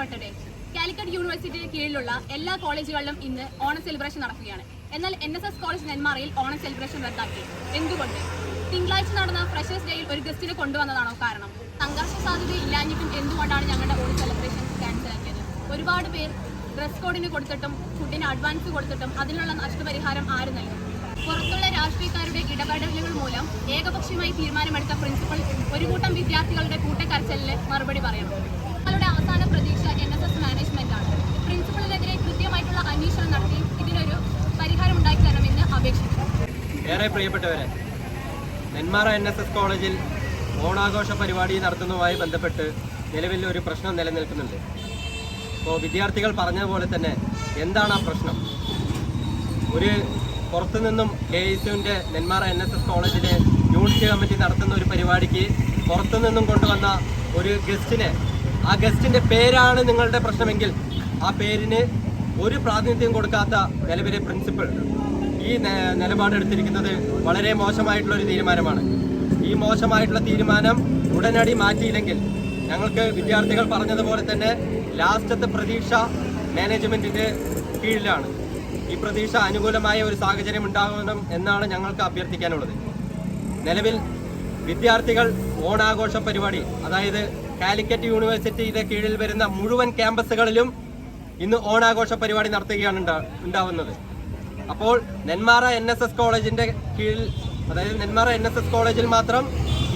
പ്രിയപ്പെട്ടവരെ കാലിക്കറ്റ് യൂണിവേഴ്സിറ്റിയുടെ കീഴിലുള്ള എല്ലാ കോളേജുകളിലും ഇന്ന് ഓണ സെലിബ്രേഷൻ നടക്കുകയാണ്. എന്നാൽ എൻ എസ് എസ് കോളേജ് നെന്മാറയിൽ ഓണ സെലിബ്രേഷൻ റദ്ദാക്കി. എന്തുകൊണ്ട്? തിങ്കളാഴ്ച നടന്ന ഫ്രഷേഴ്സ് ഡേയിൽ ഒരു ഗസ്റ്റിനെ കൊണ്ടുവന്നതാണോ കാരണം? സംഘർഷ സാധ്യത ഇല്ലാഞ്ഞിട്ടും എന്തുകൊണ്ടാണ് ഞങ്ങളുടെ ഓണ സെലിബ്രേഷൻ ക്യാൻസൽ ആക്കിയത്? ഒരുപാട് പേർ ഡ്രസ് കോഡിന് കൊടുത്തിട്ടും ഫുഡിന് അഡ്വാൻസ് കൊടുത്തിട്ടും അതിനുള്ള നഷ്ടപരിഹാരം ആര് നൽകും. പുറത്തുള്ള രാഷ്ട്രീയക്കാരുടെ ഇടപെടലുകൾ മൂലം ഏകപക്ഷീയമായി തീരുമാനമെടുത്ത പ്രിൻസിപ്പൽ ഒരു കൂട്ടം വിദ്യാർത്ഥികളുടെ കൂട്ടക്കരച്ചലിന് മറുപടി പറയണം. ഞങ്ങളുടെ അവസാന പ്രതീക്ഷ എൻ എസ് എസ് മാനേജ്മെന്റ് ആണ്. പ്രിൻസിപ്പലിനെതിരെ കൃത്യമായിട്ടുള്ള അന്വേഷണം നടത്തി ഇതിനൊരു പരിഹാരം ഉണ്ടാക്കി തരണമെന്ന് അപേക്ഷിക്കുന്നു. ഏറെ പ്രിയപ്പെട്ടവരെ നെന്മാറ എൻ എസ് എസ് കോളേജിൽ ഓണാഘോഷ പരിപാടി നടത്തുന്നതുമായി ബന്ധപ്പെട്ട് നിലവിൽ ഒരു പ്രശ്നം നിലനിൽക്കുന്നുണ്ട്. അപ്പോൾ വിദ്യാർത്ഥികൾ പറഞ്ഞതുപോലെ തന്നെ എന്താണ് ആ പ്രശ്നം? ഒരു പുറത്തുനിന്നും K S Nenmara N S S കോളേജിലെ യൂണിറ്റ് കമ്മിറ്റി നടത്തുന്ന ഒരു പരിപാടിക്ക് പുറത്തുനിന്നും കൊണ്ടുവന്ന ഒരു ഗസ്റ്റിനെ ആ ഗസ്റ്റിന്റെ പേരാണ് നിങ്ങളുടെ പ്രശ്നമെങ്കിൽ ആ പേരിന് ഒരു പ്രാതിനിധ്യം കൊടുക്കാത്ത നിലവിലെ പ്രിൻസിപ്പൽ ഈ നിലപാടെടുത്തിരിക്കുന്നത് വളരെ മോശമായിട്ടുള്ള ഒരു തീരുമാനമാണ്. ഈ മോശമായിട്ടുള്ള തീരുമാനം ഉടനടി മാറ്റിയില്ലെങ്കിൽ ഞങ്ങൾക്ക് വിദ്യാർത്ഥികൾ പറഞ്ഞതുപോലെ തന്നെ ലാസ്റ്റത്തെ പ്രതീക്ഷ മാനേജ്മെന്റിന്റെ കീഴിലാണ്. ഈ പ്രതീക്ഷ അനുകൂലമായ ഒരു സാഹചര്യം ഉണ്ടാകണം എന്നാണ് ഞങ്ങൾക്ക് അഭ്യർത്ഥിക്കാനുള്ളത്. നിലവിൽ വിദ്യാർത്ഥികൾ ഓണാഘോഷ പരിപാടി അതായത് കാലിക്കറ്റ് യൂണിവേഴ്സിറ്റിയുടെ കീഴിൽ വരുന്ന മുഴുവൻ ക്യാമ്പസുകളിലും ഇന്ന് ഓണാഘോഷ പരിപാടി നടത്തുകയാണ് ഉണ്ടാവുന്നത്. അപ്പോൾ നെന്മാറ എൻ എസ് എസ് കോളേജിന്റെ കീഴിൽ അതായത് നെന്മാറ എൻ എസ് എസ് കോളേജിൽ മാത്രം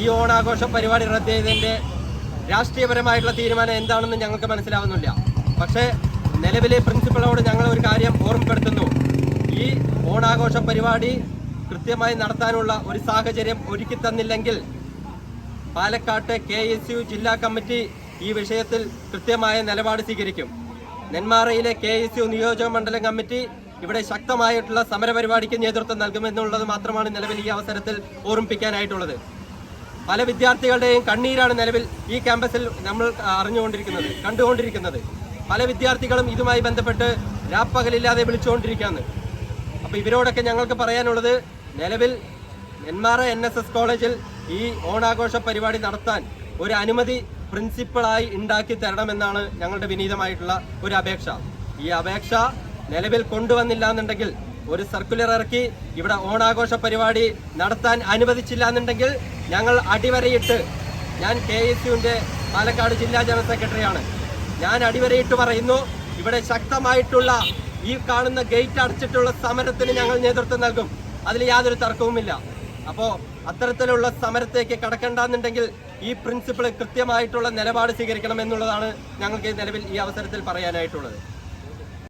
ഈ ഓണാഘോഷ പരിപാടി റദ്ദ് ചെയ്തതിന്റെ രാഷ്ട്രീയപരമായിട്ടുള്ള തീരുമാനം എന്താണെന്ന് ഞങ്ങൾക്ക് മനസ്സിലാവുന്നില്ല. പക്ഷേ നിലവിലെ പ്രിൻസിപ്പളോട് ഞങ്ങൾ ഒരു കാര്യം ഓർമ്മപ്പെടുത്തുന്നു. ഈ ഓണാഘോഷ പരിപാടി കൃത്യമായി നടത്താനുള്ള ഒരു സാഹചര്യം ഒരുക്കി തന്നില്ലെങ്കിൽ പാലക്കാട്ട് കെ എസ് യു ജില്ലാ കമ്മിറ്റി ഈ വിഷയത്തിൽ കൃത്യമായ നിലപാട് സ്വീകരിക്കും. നെന്മാറയിലെ കെ എസ് യു നിയോജക മണ്ഡലം കമ്മിറ്റി ഇവിടെ ശക്തമായിട്ടുള്ള സമരപരിപാടിക്ക് നേതൃത്വം നൽകുമെന്നുള്ളത് മാത്രമാണ് നിലവിൽ ഈ അവസരത്തിൽ ഓർമ്മിപ്പിക്കാനായിട്ടുള്ളത്. പല വിദ്യാർത്ഥികളുടെയും കണ്ണീരാണ് നിലവിൽ ഈ ക്യാമ്പസിൽ നമ്മൾ അറിഞ്ഞുകൊണ്ടിരിക്കുന്നത് കണ്ടുകൊണ്ടിരിക്കുന്നത്. പല വിദ്യാർത്ഥികളും ഇതുമായി ബന്ധപ്പെട്ട് രാപ്പകലില്ലാതെ വിളിച്ചുകൊണ്ടിരിക്കുകയാണ്. അപ്പോൾ ഇവരോടൊക്കെ ഞങ്ങൾക്ക് പറയാനുള്ളത് നിലവിൽ നെന്മാറ എൻ കോളേജിൽ ഈ ഓണാഘോഷ പരിപാടി നടത്താൻ ഒരു അനുമതി പ്രിൻസിപ്പളായി ഉണ്ടാക്കി തരണമെന്നാണ് ഞങ്ങളുടെ വിനീതമായിട്ടുള്ള ഒരു അപേക്ഷ. ഈ അപേക്ഷ നിലവിൽ കൊണ്ടുവന്നില്ല എന്നുണ്ടെങ്കിൽ ഒരു സർക്കുലർ ഇറക്കി ഇവിടെ ഓണാഘോഷ പരിപാടി നടത്താൻ അനുവദിച്ചില്ല എന്നുണ്ടെങ്കിൽ ഞങ്ങൾ അടിവരയിട്ട് ഞാൻ കെ എസ് യുവിന്റെ പാലക്കാട് ജില്ലാ ജനറൽ സെക്രട്ടറിയാണ്. ഞാൻ അടിവരയിട്ട് പറയുന്നു ഇവിടെ ശക്തമായിട്ടുള്ള ഈ കാണുന്ന ഗേറ്റ് അടച്ചിട്ടുള്ള സമരത്തിന് ഞങ്ങൾ നേതൃത്വം നൽകും. അതിൽ യാതൊരു തർക്കവുമില്ല. അപ്പോൾ അത്തരത്തിലുള്ള സമരത്തേക്ക് കടക്കണ്ടെന്നുണ്ടെങ്കിൽ ഈ പ്രിൻസിപ്പിൾ കൃത്യമായിട്ടുള്ള നിലപാട് സ്വീകരിക്കണം എന്നുള്ളതാണ് ഞങ്ങൾക്ക് നിലവിൽ ഈ അവസരത്തിൽ പറയാനായിട്ടുള്ളത്.